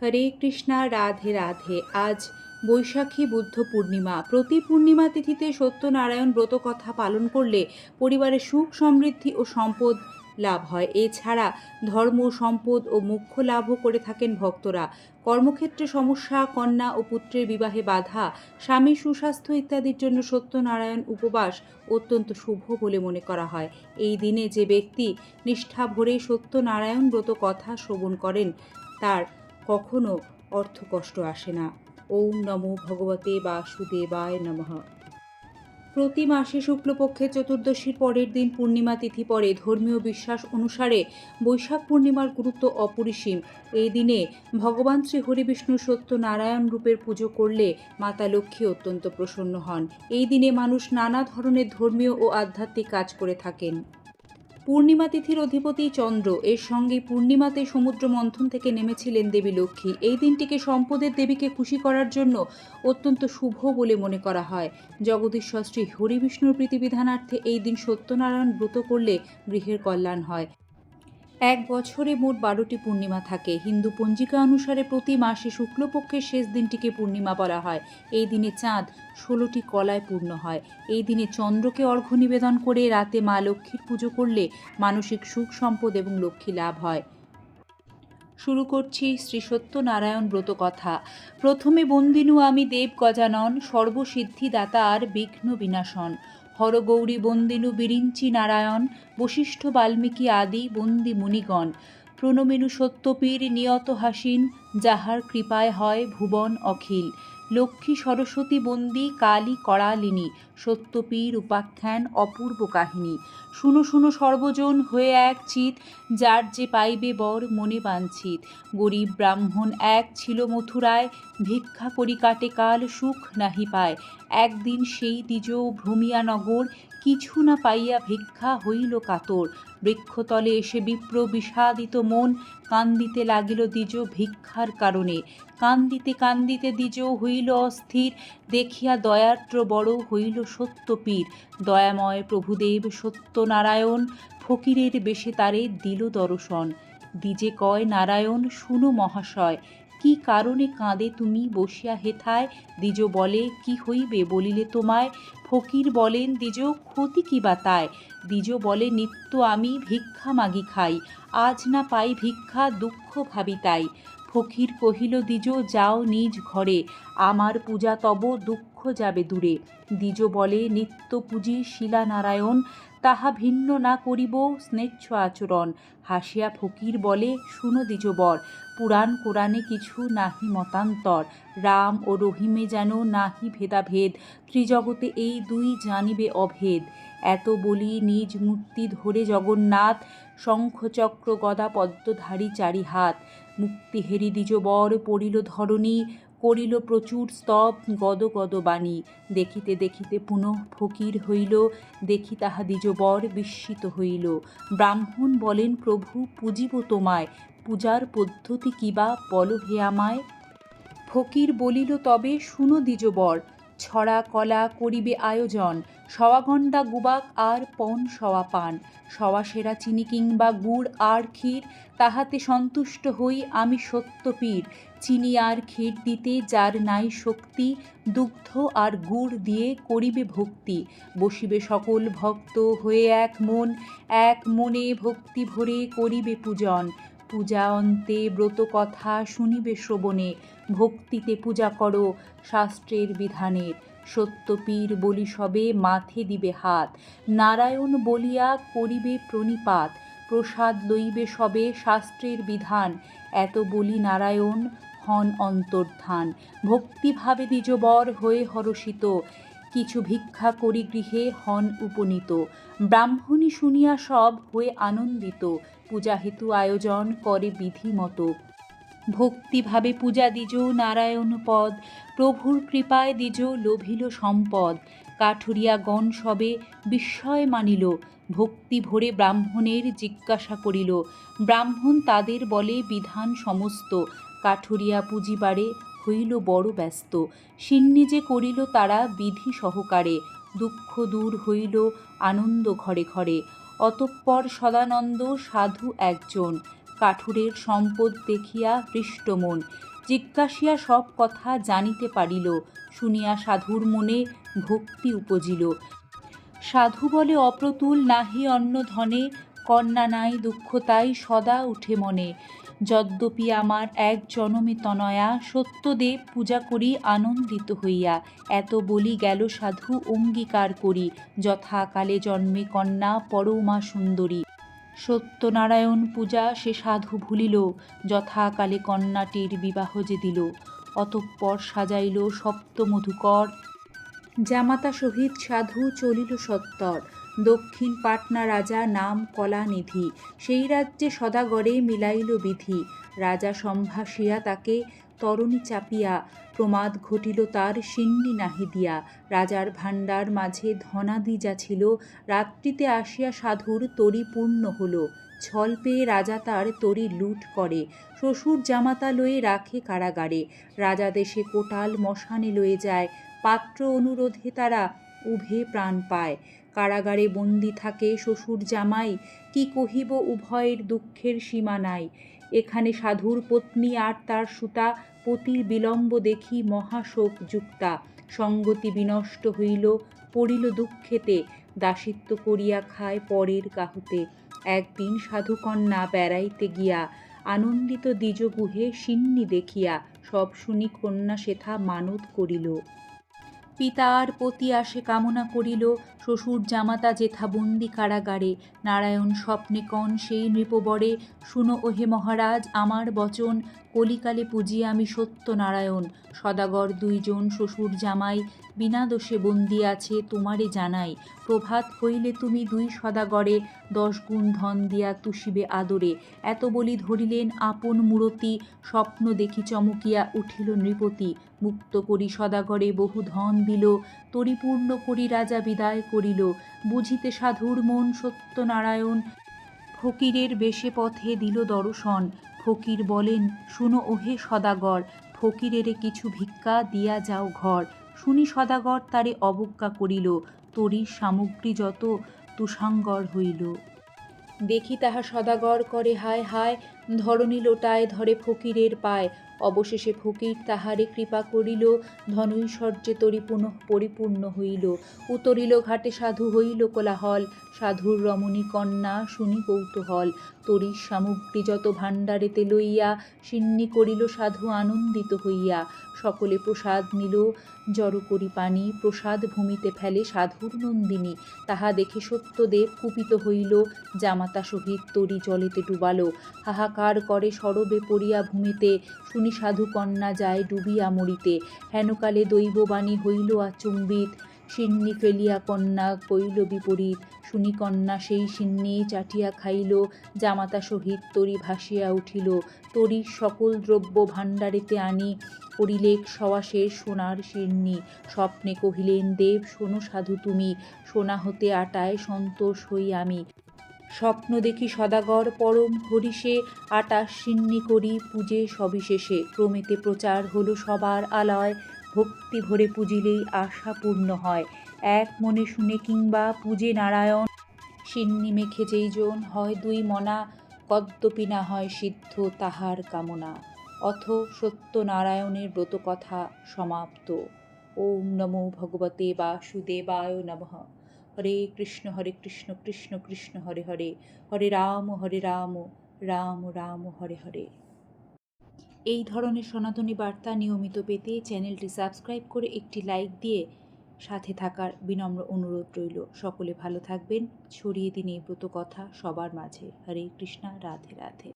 হরে কৃষ্ণা, রাধে রাধে। আজ বৈশাখী বুদ্ধ পূর্ণিমা। প্রতি পূর্ণিমা তিথিতে সত্যনারায়ণ ব্রত কথা পালন করলে পরিবারে সুখ, সমৃদ্ধি ও সম্পদ লাভ হয়। এছাড়া ধর্ম, সম্পদ ও মোক্ষ লাভও করে থাকেন ভক্তরা। কর্মক্ষেত্রে সমস্যা, কন্যা ও পুত্রের বিবাহে বাধা, স্বামী সুস্বাস্থ্য ইত্যাদির জন্য সত্যনারায়ণ উপবাস অত্যন্ত শুভ বলে মনে করা হয়। এই দিনে যে ব্যক্তি নিষ্ঠা ভরে সত্যনারায়ণ ব্রত কথা শ্রবণ করেন, তার কখনো অর্থকষ্ট আসে না। ওম নমো ভগবতে বাসুদেবায় নমঃ। প্রতি মাসে শুক্লপক্ষের চতুর্দশীর পরের দিন পূর্ণিমা তিথি পরে ধর্মীয় বিশ্বাস অনুসারে বৈশাখ পূর্ণিমার গুরুত্ব অপরিসীম। এই দিনে ভগবান শ্রী হরিবিষ্ণু সত্যনারায়ণ রূপের পুজো করলে মাতা লক্ষ্মী অত্যন্ত প্রসন্ন হন। এই দিনে মানুষ নানা ধরনের ধর্মীয় ও আধ্যাত্মিক কাজ করে থাকেন। পূর্ণিমা তিথির অধিপতি চন্দ্র এর সঙ্গে পূর্ণিমাতে সমুদ্র মন্থন থেকে নেমেছিলেন দেবী লক্ষ্মী। এই দিনটিকে সম্পদের দেবীকে খুশি করার জন্য অত্যন্ত শুভ বলে মনে করা হয়। জগদীশ্বর শ্রী হরিবিষ্ণুর প্রীতিবিধানার্থে এই দিন সত্যনারায়ণ ব্রত করলে গৃহের কল্যাণ হয়। এক বছরে মোট বারোটি পূর্ণিমা থাকে। হিন্দু পঞ্জিকা অনুসারে প্রতি মাসে শুক্লপক্ষের শেষ দিনটিকে পূর্ণিমা বলা হয়। এই দিনে চাঁদ ষোলোটি কলায় পূর্ণ হয়। এই দিনে চন্দ্রকে অর্ঘ্য নিবেদন করে রাতে মা লক্ষ্মীর পুজো করলে মানসিক সুখ, সম্পদ এবং লক্ষ্মী লাভ হয়। শুরু করছি শ্রী সত্যনারায়ণ ব্রত কথা প্রথমে বন্দিনু আমি দেব গজানন, সর্বসিদ্ধিদাতা আর বিঘ্ন বিনাশন। হরগৌরী বন্দিনু বিরিঞ্চি নারায়ণ বশিষ্ঠ বাল্মীকি আদি বন্দি মুনিগণ প্রণমিনু সত্যপীর নিয়ত হাসিন, যাহার কৃপায় হয় ভুবন অখিল। লক্ষ্মী সরস্বতী বন্দী কালী করালিনী, সত্যপীর উপাখ্যান অপূর্ব কাহিনী। শুনো শুনো সর্বজন হয়ে এক চিত, যার যে পাইবে বর মনে বাঞ্ছিত। গরিব ব্রাহ্মণ এক ছিল মথুরায়, ভিক্ষা করি কাটে কাল সুখ নাহি পায়। একদিন সেই দ্বিজ ভ্রমিয়া নগর কিছু না পাইয়া ভিক্ষা হইল কাতর। বৃক্ষতলে এসে বিপ্র বিষাদিত মন, কান্দিতে লাগিল দ্বিজ ভিক্ষার কারণে। কান্দিতে কান্দিতে দ্বিজ হইল অস্থির, দেখিয়া দয়ার্দ্র বড় হইল সত্যপীর। দয়াময় প্রভুদেব সত্যনারায়ণ, ফকিরের বেশে তারে দিল দর্শন। দ্বিজে কয়, নারায়ণ, শুনো মহাশয়। কি কারণে কাঁদে তুমি? বসিয়া হেথায় দ্বিজ বলে, কি হইবে? বলিলে তোমায়। ফকির বলেন, দ্বিজ, ক্ষতি কি বা তাই? দ্বিজ বলে, নিত্য আমি ভিক্ষা মাগি খাই, আজ না পাই ভিক্ষা, দুঃখ ভাবি তাই। ফকির কহিল, দ্বিজ, যাও নিজ ঘরে, আমার পূজা তব দুঃখ যাবে দূরে। দ্বিজ বলে, নিত্য পূজি শিলানারায়ণ, তাহা ভিন্ন না করিব স্নেচ্ছ আচরণ। হাসিয়া ফকির বলে, শুনো দ্বিজবর, পুরাণ কোরআনে কিছু নাহি মতান্তর। রাম ও রহিমে যেন নাহি ভেদাভেদ, ত্রিজগতে এই দুই জানিবে অভেদ। এত বলি নিজ মূর্তি ধরে জগন্নাথ, শঙ্খচক্র গদা পদ্মধারী চারি হাত মুক্তি মুক্তিহেরি দ্বিজবর পড়িল ধরণী করিল প্রচুর স্তব গদ গদ বাণী। দেখিতে দেখিতে পুনঃ ফকির হইল, দেখি তাহা দ্বিজবর বিস্মিত হইল। ব্রাহ্মণ বলেন, প্রভু, পূজিব তোমায়। পূজার পদ্ধতি কিবা বল হে আমায়? ফকির বলিল, তবে শুনো দ্বিজবর। ছড়া কলা করিবে আয়োজন, সওয়াগণ্ডা গুবাক আর পণ সওয়া পান। সওয়া সেরা চিনি কিংবা গুড় আর ক্ষীর, তাহাতে সন্তুষ্ট হই আমি সত্যপীর চিনি আর ক্ষীর দিতে যার নাই শক্তি, দুগ্ধ আর গুড় দিয়ে করিবে ভক্তি। বসিবে সকল ভক্ত হয়ে এক মন, এক মনে ভক্তি ভরে করিবে পূজন। পূজা অন্তে ব্রত কথা শুনিবে শ্রবণে, ভক্তিতে পূজা করো শাস্ত্রের বিধানের সত্যপীর বলি সবে মাথে দিবে হাত, নারায়ণ বলিয়া করিবে প্রণিপাত, প্রসাদ লইবে সবে শাস্ত্রের বিধান, এত বলি নারায়ণ হন অন্তর্ধান। ভক্তিভাবে দ্বিজবর হয়ে হরষিত কিছু ভিক্ষা করি গৃহে হন উপনীত। ব্রাহ্মণী শুনিয়া সব হয়ে আনন্দিত। পূজা হেতু আয়োজন করে বিধি মতো ভক্তিভাবে পূজা দিজ নারায়ণ পদ। প্রভুর কৃপায় দিজ লোভিল সম্পদ। কাঠুরিয়া গণ সবে বিস্ময় মানিল। ভক্তি ভরে ব্রাহ্মণের জিজ্ঞাসা করিল, ব্রাহ্মণ তাদের বলে বিধান সমস্ত। কাঠুরিয়া পুঁজিবারে হইল বড় ব্যস্ত। সিন্নি যে করিল তারা বিধি সহকারে, দুঃখ দূর হইল আনন্দ ঘরে ঘরে। অতঃপর সদানন্দ সাধু একজন, কাঠুরের সম্পদ দেখিয়া হৃষ্টমন জিজ্ঞাসিয়া সব কথা জানিতে পারিল, শুনিয়া সাধুর মনে ভক্তি উপজিল। সাধু বলে, অপ্রতুল নাহি অন্য ধনে কন্যা নাই, দুঃখ তাই সদা উঠে মনে। যদ্যপি আমার এক জনমে তনয়া, সত্যদেব পূজা করি আনন্দিত হইয়া। এত বলি গেল সাধু অঙ্গীকার করি, যথাকালে জন্মে কন্যা পরমা সুন্দরী। সত্যনারায়ণ পূজা সে সাধু ভুলিল, যথাকালে কন্যাটির বিবাহ যে দিল। অতঃপর সাজাইল সপ্তমধুকর। জামাতা সহিত সাধু চলিল সত্তর। দক্ষিণ পাটনা রাজা নাম কলানিধি। সেই রাজ্যে সদাগরে মিলাইল বিধি। রাজা সম্ভাসিয়া তাকে তরণী চাপিয়া, প্রমাদ ঘটিল তার সিন্নি নাহি দিয়া। রাজার ভাণ্ডার মাঝে ধনাদি যা ছিল, রাত্রিতে আসিয়া সাধুর তরি পূর্ণ হল। ছল পেয়ে রাজা তার তরি লুট করে। শ্বশুর জামাতা লয়ে রাখে কারাগারে। রাজা দেশে কোটাল মশানে লয়ে যায়। পাত্র অনুরোধে তারা উভে প্রাণ পায়। কারাগারে বন্দি থাকে শ্বশুর জামাই কি কহিব উভয়ের দুঃখের সীমা নাই এখানে সাধুর পত্নী আর তার সুতা, পতির বিলম্ব দেখি মহাশোক যুক্তা। সঙ্গতি বিনষ্ট হইল, পড়িল দুঃখেতে, দাসিত্ব করিয়া খায় পরের কাহুতে। একদিন সাধুকন্যা বেড়াইতে গিয়া, আনন্দিত দ্বিজগুহে সিন্নি দেখিয়া, সব শুনি কন্যা সেথা মানত করিল। পিতার পতি আসে কামনা করিল, শ্বশুর জামাতা যেথা বন্দি কারাগারে। নারায়ণ স্বপ্নে কন সেই নৃপবরে, শুনো ওহে মহারাজ, আমার বচন, কলিকালে পুজি আমি সত্য নারায়ণ সদাগর দুইজন শ্বশুর জামাই বিনা দোষে বন্দি আছে তোমারে জানাই। প্রভাত হইলে তুমি দুই সদাগরে দশ গুণ ধন দিয়া তুষিবে আদরে। এত বলি ধরিলেন আপন মূরতি, স্বপ্ন দেখি চমকিয়া উঠিল নৃপতি। মুক্ত করি সদাগরে বহু ধন দিল, তরিপূর্ণ করি রাজা বিদায় করিল। বুঝিতে সাধুর মন সত্যনারায়ণ, ফকিরের বেশে পথে দিল দর্শন। ফকির বলেন, শুনো ওহে সদাগর, ফকিরেরে কিছু ভিক্ষা দিয়া যাও ঘর। শুনি সদাগর তারে অবজ্ঞা করিল, তরি সামগ্রী যত তুষাঙ্গর হইল। দেখি তাহা সদাগর করে, হায় হায় ধরণী লোটায় ধরে ফকিরের পায়। অবশেষে ফকির তাহারে কৃপা করিল ধনৈশ্বর্যে তরি পুনঃ পরিপূর্ণ হইল। উতরিল ঘাটে সাধু হইল কোলাহল। সাধুর রমণী কন্যা শুনি কৌতূহল। তরি সামগ্রী যত ভাণ্ডারেতে লইয়া, সিন্নি করিল সাধু আনন্দিত হইয়া। সকলে প্রসাদ নিল, জড় করি পানি, প্রসাদ ভূমিতে ফেলে সাধুর নন্দিনী। তাহা দেখে সত্যদেব কুপিত হইল, জামাতা সহিত তরি জলেতে ডুবালো। হাহাকার করে সরবে পড়িয়া ভূমিতে, শুনি সাধু কন্যা যায় ডুবিয়া মরিতে। হেনকালে দৈববাণী হইল আচম্বিত, সিন্নি ফেলিয়া কন্যা কইল বিপরীত। শুনি কন্যা সেই সিন্নি চাটিয়া খাইল, জামাতা সহিত তরি ভাসিয়া উঠিল। তরি সকল দ্রব্য ভাণ্ডারেতে আনি করিলেক সওয়াসের সোনার সিন্নি। স্বপ্নে কহিলেন, দেব, শোনো সাধু তুমি, সোনা হতে আটায় সন্তোষ হই আমি। স্বপ্ন দেখি সদাগর, পরম হরিষে আটা সিন্নি করি পূজে সবিশেষে। ক্রমেতে প্রচার হলো সবার আলয়, ভক্তি ভরে পুজিলেই আশা পূর্ণ হয়। এক মনে শুনে কিংবা পূজে নারায়ণ, সিন্নি মেখে যেইজন হয় দুই মনা কদ্যপি না হয় সিদ্ধ তাহার কামনা। অথ সত্যনারায়ণের ব্রতকথা সমাপ্ত। ওম নমো ভগবতে বাসুদেবায় নমঃ। হরে কৃষ্ণ হরে কৃষ্ণ কৃষ্ণ কৃষ্ণ, হরে হরে। হরে রাম হরে রাম রাম রাম, হরে হরে। এই ধরনের সনাতনী বার্তা নিয়মিত পেতে চ্যানেলটি সাবস্ক্রাইব করে একটি লাইক দিয়ে সাথে থাকার বিনম্র অনুরোধ রইল। সকলে ভালো থাকবেন। ছড়িয়ে দিন এই ব্রত কথা সবার মাঝে। হরে কৃষ্ণা, রাধে রাধে।